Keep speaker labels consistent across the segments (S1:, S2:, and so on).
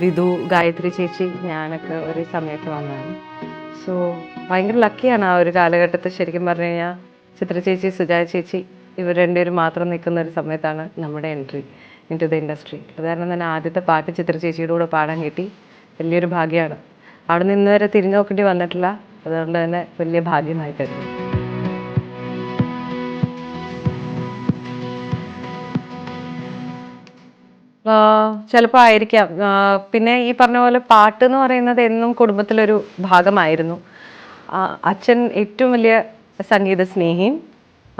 S1: വിധു ഗായത്രി ചേച്ചി ഞാനൊക്കെ ഒരു സമയത്ത് വന്നതാണ്. സോ ഭയങ്കര ലക്കിയാണ് ആ ഒരു കാലഘട്ടത്തിൽ ശരിക്കും പറഞ്ഞു കഴിഞ്ഞാൽ ചിത്ര ചേച്ചി സുജാ ചേച്ചി ഇവർ രണ്ടുപേരും മാത്രം നിൽക്കുന്ന ഒരു സമയത്താണ് നമ്മുടെ entry into the industry അത് കാരണം തന്നെ ആദ്യത്തെ പാട്ട് ചിത്ര ചേച്ചിയുടെ കൂടെ പാടാൻ കിട്ടി. വലിയൊരു ഭാഗ്യമാണ്. അവിടെ നിന്ന് വരെ തിരിഞ്ഞു നോക്കേണ്ടി വന്നിട്ടില്ല. അതുകൊണ്ട് തന്നെ വലിയ ഭാഗ്യമായി കരുതുന്നു. ചിലപ്പോൾ ആയിരിക്കാം. പിന്നെ ഈ പറഞ്ഞ പോലെ പാട്ട് എന്ന് പറയുന്നത് എന്നും കുടുംബത്തിലൊരു ഭാഗമായിരുന്നു. അച്ഛൻ ഏറ്റവും വലിയ സംഗീത സ്നേഹിയും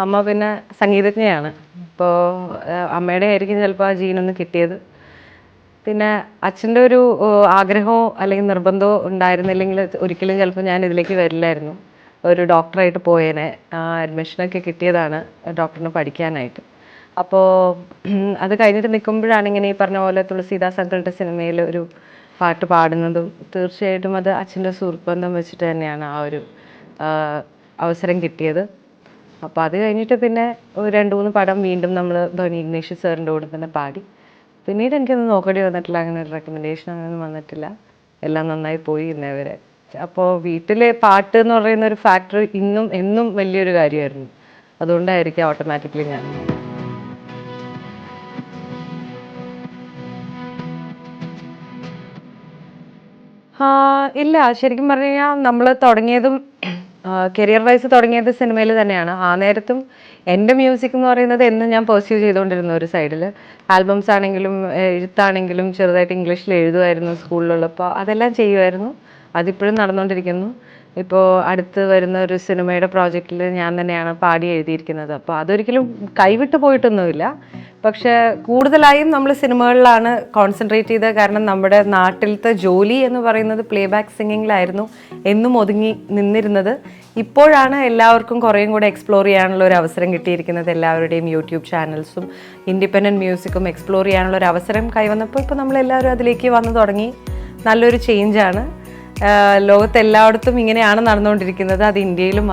S1: അമ്മ പിന്നെ സംഗീതജ്ഞയാണ്. ഇപ്പോൾ അമ്മയുടെ ആയിരിക്കും ചിലപ്പോൾ ആ ജീനൊന്ന് കിട്ടിയത്. പിന്നെ അച്ഛന്റെ ഒരു ആഗ്രഹമോ അല്ലെങ്കിൽ നിർബന്ധമോ ഉണ്ടായിരുന്നില്ലെങ്കിൽ ഒരിക്കലും ചിലപ്പോൾ ഞാൻ ഇതിലേക്ക് വരില്ലായിരുന്നു. ഒരു ഡോക്ടറായിട്ട് പോയേനെ. അഡ്മിഷനൊക്കെ കിട്ടിയതാണ് ഡോക്ടറിന് പഠിക്കാനായിട്ട്. അപ്പോൾ അത് കഴിഞ്ഞിട്ട് നിൽക്കുമ്പോഴാണ് ഇങ്ങനെ ഈ പറഞ്ഞ പോലെ തുളസീദാസ് അങ്കിളുടെ സിനിമയിൽ ഒരു പാട്ട് പാടുന്നതും തീർച്ചയായിട്ടും അത് അച്ഛന്റെ സുഹൃത്ബന്ധം വെച്ചിട്ട് തന്നെയാണ് ആ ഒരു അവസരം കിട്ടിയത്. അപ്പോൾ അത് കഴിഞ്ഞിട്ട് പിന്നെ ഒരു രണ്ട് മൂന്ന് പടം വീണ്ടും നമ്മൾ ധോനി ഇഗ്നേഷ് സാറിന്റെ കൂടെ തന്നെ പാടി. പിന്നീട് എനിക്കൊന്നും നോക്കേണ്ടി വന്നിട്ടില്ല അങ്ങനെ ഒരു റെക്കമെൻഡേഷൻ അങ്ങനെയൊന്നും വന്നിട്ടില്ല. എല്ലാം നന്നായി പോയി ഇന്നേവരെ അപ്പോൾ വീട്ടിലെ പാട്ട് എന്ന് പറയുന്ന ഒരു ഫാക്ടർ ഇന്നും എന്നും വലിയൊരു കാര്യമായിരുന്നു. അതുകൊണ്ടായിരിക്കും ഓട്ടോമാറ്റിക്കലി ഞാൻ ഇല്ല. ശരിക്കും പറഞ്ഞു കഴിഞ്ഞാൽ നമ്മൾ തുടങ്ങിയതും കരിയർ വൈസ് തുടങ്ങിയത് സിനിമയിൽ തന്നെയാണ്. ആ നേരത്തും എന്റെ മ്യൂസിക് എന്ന് പറയുന്നത് എന്നും ഞാൻ പെർസ്യൂ ചെയ്തുകൊണ്ടിരുന്നു ഒരു സൈഡിൽ ആൽബംസ് ആണെങ്കിലും എഴുത്താണെങ്കിലും ചെറുതായിട്ട് ഇംഗ്ലീഷിൽ എഴുതുമായിരുന്നു സ്കൂളിലുള്ളപ്പോൾ അതെല്ലാം ചെയ്യുമായിരുന്നു അതിപ്പോഴും നടന്നുകൊണ്ടിരിക്കുന്നു ഇപ്പോൾ അടുത്ത് വരുന്ന ഒരു സിനിമയുടെ പ്രോജക്റ്റിൽ ഞാൻ തന്നെയാണ് പാടി എഴുതിയിരിക്കുന്നത്. അപ്പോൾ അതൊരിക്കലും കൈവിട്ട് പോയിട്ടൊന്നുമില്ല. പക്ഷേ കൂടുതലായും നമ്മൾ സിനിമകളിലാണ് കോൺസെൻട്രേറ്റ് ചെയ്തത്. കാരണം നമ്മുടെ നാട്ടിലത്തെ ജോലി എന്ന് പറയുന്നത് പ്ലേ ബാക്ക് സിംഗിങ്ങിലായിരുന്നു എന്നും ഒതുങ്ങി നിന്നിരുന്നത്. ഇപ്പോഴാണ് എല്ലാവർക്കും കുറേയും കൂടെ എക്സ്പ്ലോർ ചെയ്യാനുള്ള ഒരു അവസരം കിട്ടിയിരിക്കുന്നത്. എല്ലാവരുടെയും യൂട്യൂബ് ചാനൽസും ഇൻഡിപെൻഡന്റ് മ്യൂസിക്കും എക്സ്പ്ലോർ ചെയ്യാനുള്ള ഒരു അവസരം കൈവന്നപ്പോൾ ഇപ്പോൾ നമ്മളെല്ലാവരും അതിലേക്ക് വന്നു തുടങ്ങി. നല്ലൊരു ചേഞ്ചാണ് ലോകത്ത് എല്ലായിടത്തും ഇങ്ങനെയാണ് നടന്നുകൊണ്ടിരിക്കുന്നത്. അത് ഇന്ത്യയിലും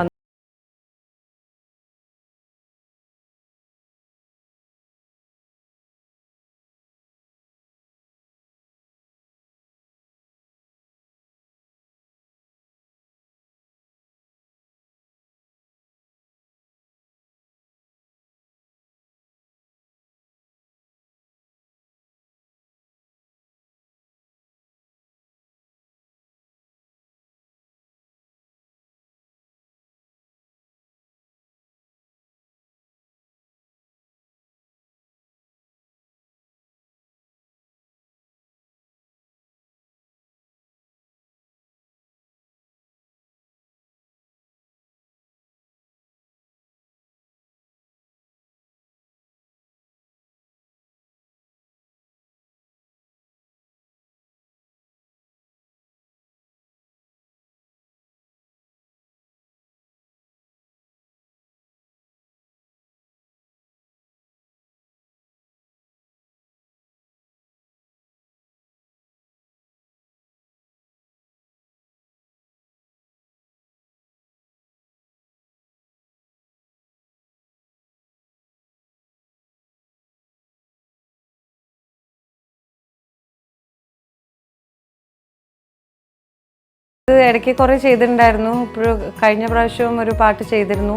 S1: ഇടയ്ക്ക് കുറേ ചെയ്തിട്ടുണ്ടായിരുന്നു. ഇപ്പോൾ കഴിഞ്ഞ പ്രാവശ്യവും ഒരു പാട്ട് ചെയ്തിരുന്നു.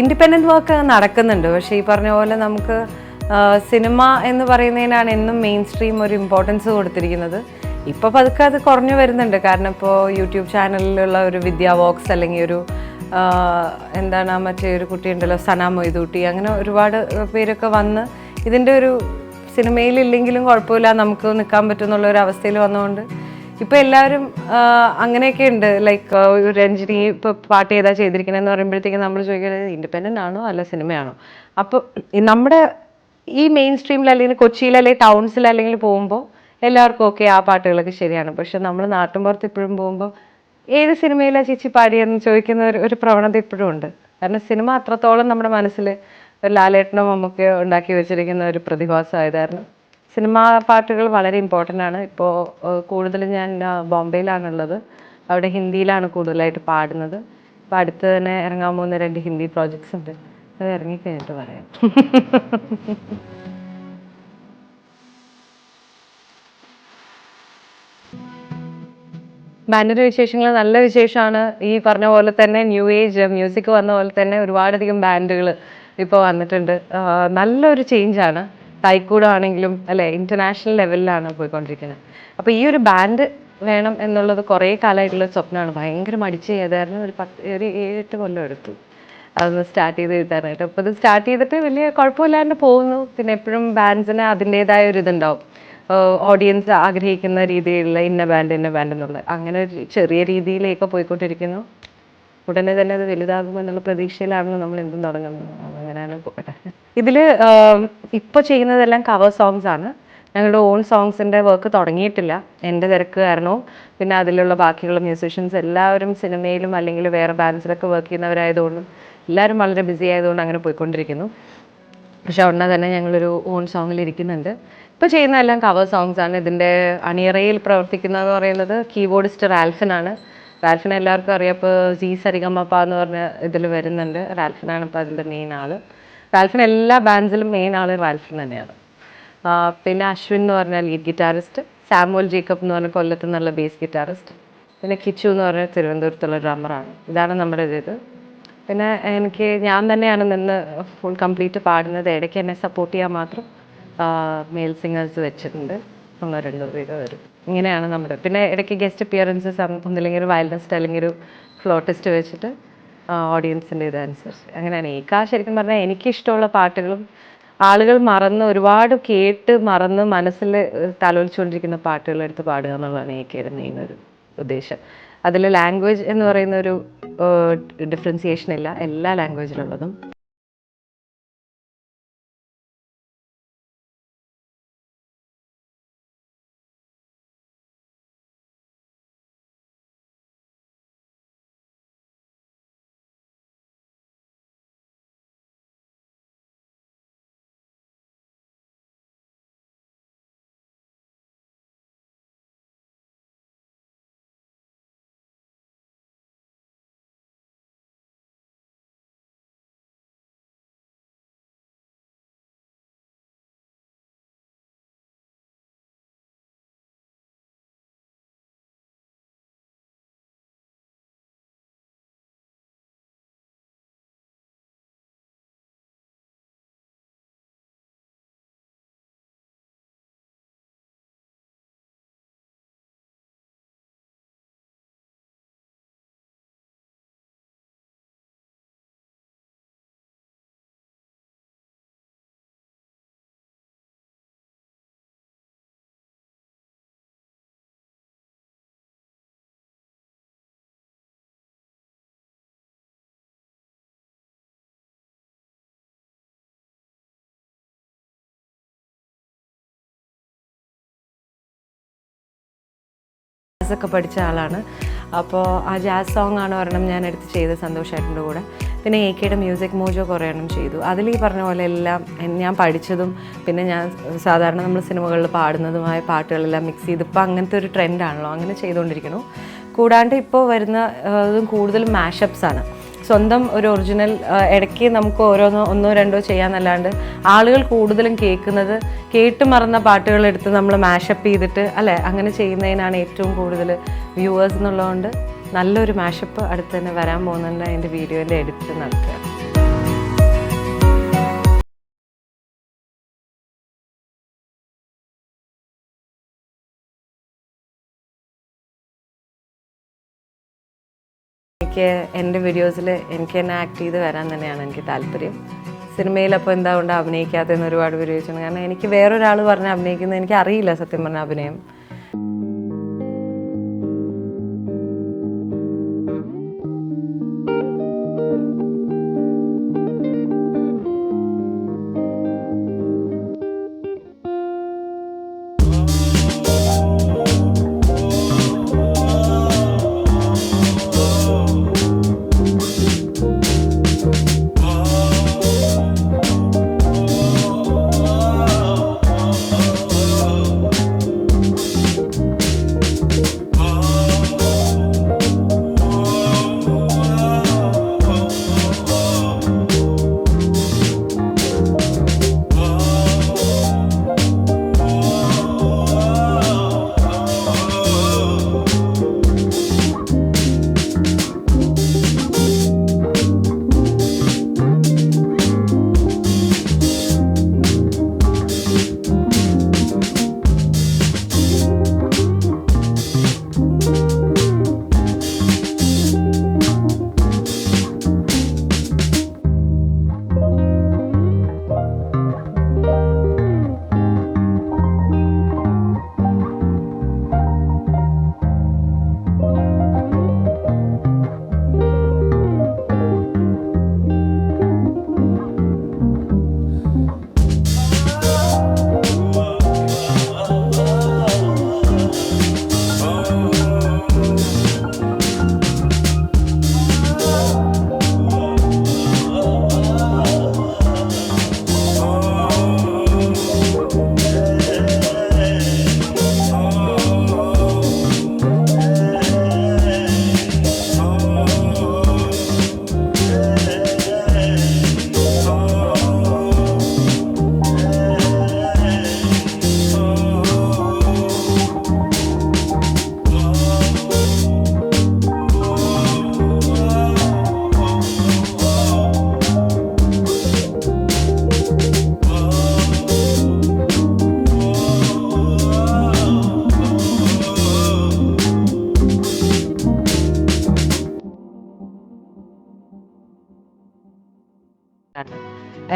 S1: ഇൻഡിപെൻഡന്റ് വർക്ക് നടക്കുന്നുണ്ട്. പക്ഷേ ഈ പറഞ്ഞ പോലെ നമുക്ക് സിനിമ എന്ന് പറയുന്നതിനാണ് എന്നും മെയിൻ സ്ട്രീം ഒരു ഇമ്പോർട്ടൻസ് കൊടുത്തിരിക്കുന്നത്. ഇപ്പോൾ പതുക്കെ അത് കുറഞ്ഞു വരുന്നുണ്ട്. കാരണം ഇപ്പോൾ യൂട്യൂബ് ചാനലിലുള്ള ഒരു വിദ്യാ വോക്സ് അല്ലെങ്കിൽ ഒരു എന്താണ് മറ്റേ ഒരു കുട്ടിയുണ്ടല്ലോ സന മൊയ്തൂട്ടി അങ്ങനെ ഒരുപാട് പേരൊക്കെ വന്ന് ഇതിന്റെ ഒരു സിനിമയിലില്ലെങ്കിലും കുഴപ്പമില്ല നമുക്ക് നിൽക്കാൻ പറ്റുമെന്നുള്ള ഒരു അവസ്ഥയിൽ വന്നുകൊണ്ട് ഇപ്പൊ എല്ലാവരും അങ്ങനെയൊക്കെ ഉണ്ട്. ലൈക്ക് രഞ്ജിനി ഇപ്പൊ പാട്ട് ഏതാ ചെയ്തിരിക്കണെന്ന് പറയുമ്പോഴത്തേക്കും നമ്മൾ ചോദിക്കുന്നത് ഇൻഡിപെൻഡന്റ് ആണോ അല്ല സിനിമയാണോ? അപ്പൊ നമ്മുടെ ഈ മെയിൻ സ്ട്രീമിൽ അല്ലെങ്കിൽ കൊച്ചിയിൽ അല്ലെങ്കിൽ ടൗൺസിൽ അല്ലെങ്കിൽ പോകുമ്പോൾ എല്ലാവർക്കും ഓക്കെ ആ പാട്ടുകളൊക്കെ ശരിയാണ്. പക്ഷെ നമ്മൾ നാട്ടിൻപുറത്ത് ഇപ്പോഴും പോകുമ്പോൾ ഏത് സിനിമയിലാണ് ചേച്ചി പാടിയെന്ന് ചോദിക്കുന്ന ഒരു ഒരു പ്രവണത ഇപ്പോഴും ഉണ്ട്. കാരണം സിനിമ അത്രത്തോളം നമ്മുടെ മനസ്സിൽ ഒരു ലാലേട്ടനും നമുക്ക് ഉണ്ടാക്കി വെച്ചിരിക്കുന്ന ഒരു പ്രതിഭാസമായതായിരുന്നു. സിനിമാ പാട്ടുകൾ വളരെ ഇമ്പോർട്ടന്റ് ആണ്. ഇപ്പോൾ കൂടുതലും ഞാൻ ബോംബെയിലാണുള്ളത്. അവിടെ ഹിന്ദിയിലാണ് കൂടുതലായിട്ട് പാടുന്നത്. ഇപ്പം അടുത്ത് തന്നെ ഇറങ്ങാൻ പോകുന്ന രണ്ട് ഹിന്ദി പ്രോജക്ട്സ് ഉണ്ട്. അത് ഇറങ്ങിക്കഴിഞ്ഞിട്ട് പറയാം. ബാൻഡിന്റെ വിശേഷങ്ങൾ നല്ല വിശേഷമാണ്. ഈ പറഞ്ഞ പോലെ തന്നെ ന്യൂ ഏജ് മ്യൂസിക് വന്ന പോലെ തന്നെ ഒരുപാടധികം ബാൻഡുകൾ ഇപ്പോൾ വന്നിട്ടുണ്ട്. നല്ലൊരു ചേഞ്ചാണ് തൈക്കൂടാണെങ്കിലും അല്ലെ ഇന്റർനാഷണൽ ലെവലിലാണ് പോയിക്കൊണ്ടിരിക്കുന്നത്. അപ്പോൾ ഈ ഒരു ബാൻഡ് വേണം എന്നുള്ളത് കുറേ കാലമായിട്ടുള്ള സ്വപ്നമാണ്. ഭയങ്കര മടിച്ച് ചെയ്തായിരുന്നു ഒരു പത്ത് ഒരു ഏഴെട്ട് കൊല്ലം എടുത്തു. അതൊന്ന് സ്റ്റാർട്ട് ചെയ്ത് എഴുതാനായിട്ട് അപ്പോൾ ഇത് സ്റ്റാർട്ട് ചെയ്തിട്ട് വലിയ കുഴപ്പമില്ലാണ്ട് പോകുന്നു. പിന്നെ എപ്പോഴും ബാൻഡ്സിന് അതിന്റെതായ ഒരു ഇതുണ്ടാവും. ഓഡിയൻസ് ആഗ്രഹിക്കുന്ന രീതിയിലുള്ള ഇന്ന ബാൻഡ് ഇന്ന ബാൻഡ് എന്നുള്ളത്. അങ്ങനെ ഒരു ചെറിയ രീതിയിലേക്ക് പോയിക്കൊണ്ടിരിക്കുന്നു. ഉടനെ തന്നെ അത് വലുതാകുമെന്നുള്ള പ്രതീക്ഷയിലാണ് നമ്മൾ എന്തും തുടങ്ങുന്നത്. അങ്ങനെയാണ് പോകട്ടെ. ഇതിൽ ഇപ്പോൾ ചെയ്യുന്നതെല്ലാം കവർ സോങ്സ് ആണ്. ഞങ്ങളുടെ ഓൺ സോങ്സിന്റെ വർക്ക് തുടങ്ങിയിട്ടില്ല. എന്റെ തിരക്ക് കാരണവും പിന്നെ അതിലുള്ള ബാക്കിയുള്ള മ്യൂസിഷ്യൻസ് എല്ലാവരും സിനിമയിലും അല്ലെങ്കിൽ വേറെ ബാലൻസിലൊക്കെ വർക്ക് ചെയ്യുന്നവരായതുകൊണ്ടും എല്ലാവരും വളരെ ബിസി ആയതുകൊണ്ട് അങ്ങനെ പോയിക്കൊണ്ടിരിക്കുന്നു. പക്ഷെ ഉടനെ തന്നെ ഞങ്ങളൊരു ഓൺ സോങ്ങിൽ ഇരിക്കുന്നുണ്ട്. ഇപ്പോൾ ചെയ്യുന്ന എല്ലാം കവർ സോങ്സ് ആണ്. ഇതിന്റെ അണിയറയിൽ പ്രവർത്തിക്കുന്നതെന്ന് പറയുന്നത് കീബോർഡിസ്റ്റ് റാൽഫിനാണ്. റാൽഫിനെ എല്ലാവർക്കും അറിയാം. ഇപ്പോൾ ജി സരിഗമപ്പ എന്ന് പറഞ്ഞ ഇതിൽ വരുന്നുണ്ട്. റാൽഫിനാണ് ഇപ്പോൾ അതിന്റെ മെയിൻ ആൾ. റാൽഫിന് എല്ലാ ബാൻഡ്സിലും മെയിൻ ആൾ റാൽഫിൻ തന്നെയാണ്. പിന്നെ അശ്വിൻ എന്ന് പറഞ്ഞ ലീഡ് ഗിറ്റാറിസ്റ്റ് സാമുവൽ ജേക്കബ് എന്ന് പറഞ്ഞ കൊല്ലത്ത് നിന്നുള്ള ബേസ് ഗിറ്റാറിസ്റ്റ് പിന്നെ കിച്ചു എന്ന് പറഞ്ഞ തിരുവനന്തപുരത്തുള്ള ഡ്രമ്മറാണ് ഇതാണ് നമ്മുടെ ഇത്. പിന്നെ എനിക്ക് ഞാൻ തന്നെയാണ് നിന്ന് ഫുൾ കംപ്ലീറ്റ് പാടുന്നത്. ഇടയ്ക്ക് എന്നെ സപ്പോർട്ട് ചെയ്യാൻ മാത്രം മെയിൽ സിംഗേഴ്സ് വെച്ചിട്ടുണ്ട്. ഒന്ന് രണ്ട് പേര് വരും. ഇങ്ങനെയാണ് നമ്മുടെ പിന്നെ ഇടയ്ക്ക് ഗസ്റ്റ് അപ്പിയറൻസസ് ഒന്നില്ലെങ്കിൽ ഒരു വയലൻസ്റ്റ് അല്ലെങ്കിൽ ഒരു ഫ്ലോട്ടിസ്റ്റ് വെച്ചിട്ട് ഓഡിയൻസിന്റെ ഇതനുസരിച്ച് അങ്ങനെയാണ്. ഏക്കാ ശരിക്കും പറഞ്ഞാൽ എനിക്കിഷ്ടമുള്ള പാട്ടുകളും ആളുകൾ മറന്ന് ഒരുപാട് കേട്ട് മറന്ന് മനസ്സിൽ തലോലിച്ചുകൊണ്ടിരിക്കുന്ന പാട്ടുകൾ എടുത്ത് പാടുക എന്നുള്ളതാണ് ഏക്കയുടെ ഒരു ഉദ്ദേശം. അതിൽ ലാംഗ്വേജ് എന്ന് പറയുന്ന ഒരു ഡിഫറൻസിയേഷൻ ഇല്ല. എല്ലാ ലാംഗ്വേജിലുള്ളതും ജാസൊക്കെ പഠിച്ച ആളാണ്. അപ്പോൾ ആ ജാസ് സോങ് ആണ് ഒരെണ്ണം ഞാൻ എടുത്ത് ചെയ്ത് സന്തോഷമായിട്ടുണ്ട് കൂടെ. പിന്നെ എ കെയുടെ മ്യൂസിക് മോജോ കുറേ എണ്ണം ചെയ്തു. അതിൽ ഈ പറഞ്ഞ പോലെ എല്ലാം ഞാൻ പഠിച്ചതും പിന്നെ ഞാൻ സാധാരണ നമ്മൾ സിനിമകളിൽ പാടുന്നതുമായ പാട്ടുകളെല്ലാം മിക്സ് ചെയ്ത് ഇപ്പോൾ അങ്ങനത്തെ ഒരു ട്രെൻഡാണല്ലോ അങ്ങനെ ചെയ്തുകൊണ്ടിരിക്കുന്നു. കൂടാണ്ട് ഇപ്പോൾ വരുന്ന ഇതും കൂടുതലും മാഷപ്സ് ആണ്. സ്വന്തം ഒരു ഒറിജിനൽ ഇടയ്ക്ക് നമുക്ക് ഓരോന്നോ ഒന്നോ രണ്ടോ ചെയ്യാന്നല്ലാണ്ട് ആളുകൾ കൂടുതലും കേൾക്കുന്നത് കേട്ട് മറന്ന പാട്ടുകൾ എടുത്ത് നമ്മൾ മാഷപ്പ് ചെയ്തിട്ട് അല്ലേ? അങ്ങനെ ചെയ്യുന്നതിനാണ് ഏറ്റവും കൂടുതൽ വ്യൂവേഴ്സ് എന്നുള്ളതുകൊണ്ട് നല്ലൊരു മാഷപ്പ് അടുത്ത് തന്നെ വരാൻ പോകുന്നുണ്ട് അതിന്റെ വീഡിയോന്റെ എഡിറ്റ് നടത്തുക. എനിക്ക് എന്റെ വീഡിയോസിൽ എനിക്ക് തന്നെ ആക്ട് ചെയ്ത് വരാൻ തന്നെയാണ് എനിക്ക് താല്പര്യം. സിനിമയിൽ അപ്പോൾ എന്താ കൊണ്ട് അഭിനയിക്കാത്തതെന്ന് ഒരുപാട് പേര് ചോദിച്ചിട്ടുണ്ട്. കാരണം എനിക്ക് വേറൊരാൾ പറഞ്ഞ് അഭിനയിക്കുന്നത് എനിക്ക് അറിയില്ല സത്യം പറഞ്ഞ അഭിനയം.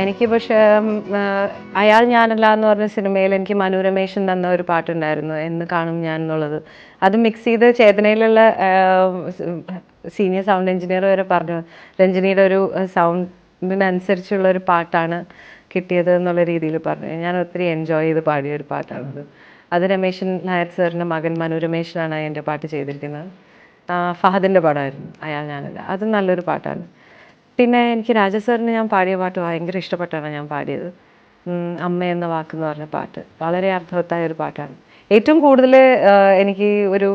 S1: എനിക്ക് പക്ഷേ അയാൾ ഞാനല്ല എന്ന് പറഞ്ഞ സിനിമയിൽ എനിക്ക് മനുരമേഷൻ തന്ന ഒരു പാട്ടുണ്ടായിരുന്നു എന്ന് കാണും ഞാൻ എന്നുള്ളത്. അത് മിക്സ് ചെയ്ത് ചേതനയിലുള്ള സീനിയർ സൗണ്ട് എഞ്ചിനീയർ വരെ പറഞ്ഞു. രഞ്ജിനിയുടെ ഒരു സൗണ്ടിനനുസരിച്ചുള്ള ഒരു പാട്ടാണ് കിട്ടിയത് എന്നുള്ള രീതിയിൽ പറഞ്ഞു. ഞാൻ ഒത്തിരി എൻജോയ് ചെയ്ത് പാടിയ ഒരു പാട്ടാണത് അത്. രമേശൻ നായർ സാറിന്റെ മകൻ മനു രമേശനാണ് എന്റെ പാട്ട് ചെയ്തിരിക്കുന്നത്. ഫഹദിന്റെ പടമായിരുന്നു അയാൾ ഞാനല്ല. അത് നല്ലൊരു പാട്ടാണ്. പിന്നെ എനിക്ക് രാജസാറിന് ഞാൻ പാടിയ പാട്ട് ഭയങ്കര ഇഷ്ടപ്പെട്ടാണ് ഞാൻ പാടിയത്. അമ്മ എന്ന വാക്കെന്ന് പറഞ്ഞ പാട്ട്. വളരെ അർത്ഥവത്തായ ഒരു പാട്ടാണ്. ഏറ്റവും കൂടുതൽ എനിക്ക് ഒരു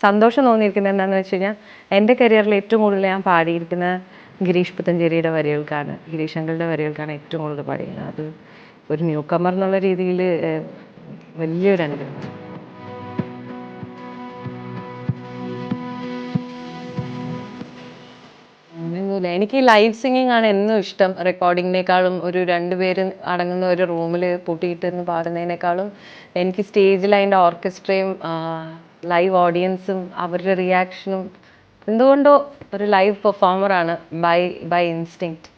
S1: സന്തോഷം തോന്നിയിരിക്കുന്നത് എന്താണെന്ന് വെച്ച് കഴിഞ്ഞാൽ എന്റെ കരിയറിൽ ഏറ്റവും കൂടുതൽ ഞാൻ പാടിയിരിക്കുന്ന ഗിരീഷ് പുത്തഞ്ചേരിയുടെ വരികൾക്കാണ് ഗിരീഷ് അങ്കിളുടെ വരികൾക്കാണ് ഏറ്റവും കൂടുതൽ പാടിയത് അത് ഒരു ന്യൂ കമർ എന്നുള്ള രീതിയിൽ വലിയൊരു അനുഭവം ഒന്നുമില്ല. എനിക്ക് ലൈവ് സിംഗിങ് ആണ് എന്നും ഇഷ്ടം. റെക്കോർഡിങ്ങിനേക്കാളും ഒരു രണ്ടുപേര് അടങ്ങുന്ന ഒരു റൂമിൽ പൂട്ടിയിട്ടിരുന്ന് പാടുന്നതിനേക്കാളും എനിക്ക് സ്റ്റേജിൽ അതിന്റെ ഓർക്കസ്ട്രയും ലൈവ് ഓഡിയൻസും അവരുടെ റിയാക്ഷനും എന്തുകൊണ്ടോ ഒരു ലൈവ് പെർഫോമറാണ് ബൈ ബൈ ഇൻസ്റ്റിങ്ക്റ്റ്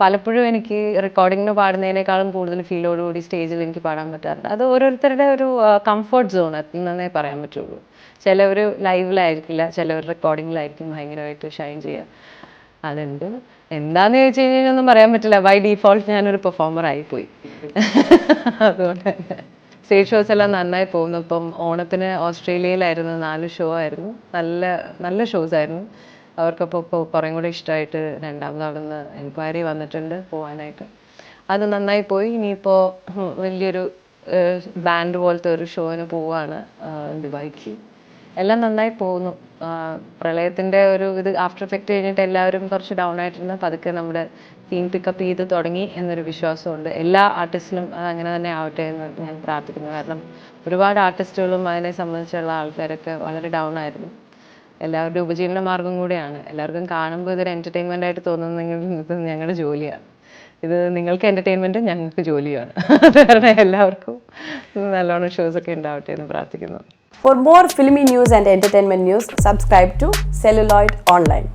S1: പലപ്പോഴും എനിക്ക് റെക്കോർഡിങ്ങിന് പാടുന്നതിനേക്കാളും കൂടുതൽ ഫീലോടുകൂടി സ്റ്റേജിൽ എനിക്ക് പാടാൻ പറ്റാറുണ്ട്. അത് ഓരോരുത്തരുടെ ഒരു കംഫർട്ട് സോൺ എന്നേ പറയാൻ പറ്റുള്ളൂ. ചിലവർ ലൈവിലായിരിക്കില്ല ചിലവർ റെക്കോർഡിങ്ങിലായിരിക്കും ഭയങ്കരമായിട്ട് ഷൈൻ ചെയ്യുക. അതുണ്ട് എന്താന്ന് ചോദിച്ചു കഴിഞ്ഞാൽ ഒന്നും പറയാൻ പറ്റില്ല. ബൈ ഡിഫോൾട്ട് ഞാനൊരു പെർഫോമർ ആയി പോയി അതുകൊണ്ട് തന്നെ. സ്റ്റേജ് ഷോസ് എല്ലാം നന്നായി പോകുന്നു. ഇപ്പം ഓണത്തിന് ഓസ്ട്രേലിയയിലായിരുന്നു. നാല് ഷോ ആയിരുന്നു. നല്ല നല്ല ഷോസ് ആയിരുന്നു. അവർക്കപ്പോൾ ഇപ്പോൾ കുറേ കൂടെ ഇഷ്ടമായിട്ട് രണ്ടാമത് അവിടെ നിന്ന് എൻക്വയറി വന്നിട്ടുണ്ട് പോകാനായിട്ട് അത് നന്നായി പോയി. ഇനിയിപ്പോൾ വലിയൊരു ബാൻഡ് പോലത്തെ ഒരു ഷോന് പോവാണ് ദുബായിക്ക്. എല്ലാം നന്നായി പോകുന്നു. പ്രളയത്തിന്റെ ഒരു ഇത് ആഫ്റ്റർ എഫക്റ്റ് കഴിഞ്ഞിട്ട് എല്ലാവരും കുറച്ച് ഡൗൺ ആയിട്ടിരുന്ന് പതുക്കെ നമ്മുടെ തീം പിക്കപ്പ് ചെയ്ത് തുടങ്ങി എന്നൊരു വിശ്വാസമുണ്ട്. എല്ലാ ആർട്ടിസ്റ്റിലും അത് അങ്ങനെ തന്നെ ആവട്ടെ എന്ന് ഞാൻ പ്രാർത്ഥിക്കുന്നു. കാരണം ഒരുപാട് ആർട്ടിസ്റ്റുകളും അതിനെ സംബന്ധിച്ചുള്ള ആൾക്കാരൊക്കെ വളരെ ഡൗൺ ആയിരുന്നു. എല്ലാവരുടെ ഉപജീവന മാർഗം കൂടിയാണ്. എല്ലാവർക്കും കാണുമ്പോൾ ഇതൊരു എന്റർടൈൻമെന്റ് ആയിട്ട് തോന്നുന്നെങ്കിൽ ഇത് ഞങ്ങളുടെ ജോലിയാണ്. ഇത് നിങ്ങൾക്ക് എന്റർടൈൻമെന്റ് ഞങ്ങൾക്ക് ജോലിയാണ്. അത് കാരണം എല്ലാവർക്കും നല്ലോണം ഷോസ് ഒക്കെ ഉണ്ടാവട്ടെ എന്ന് പ്രാർത്ഥിക്കുന്നു.
S2: For more filmy news and entertainment news, subscribe to Celluloid Online.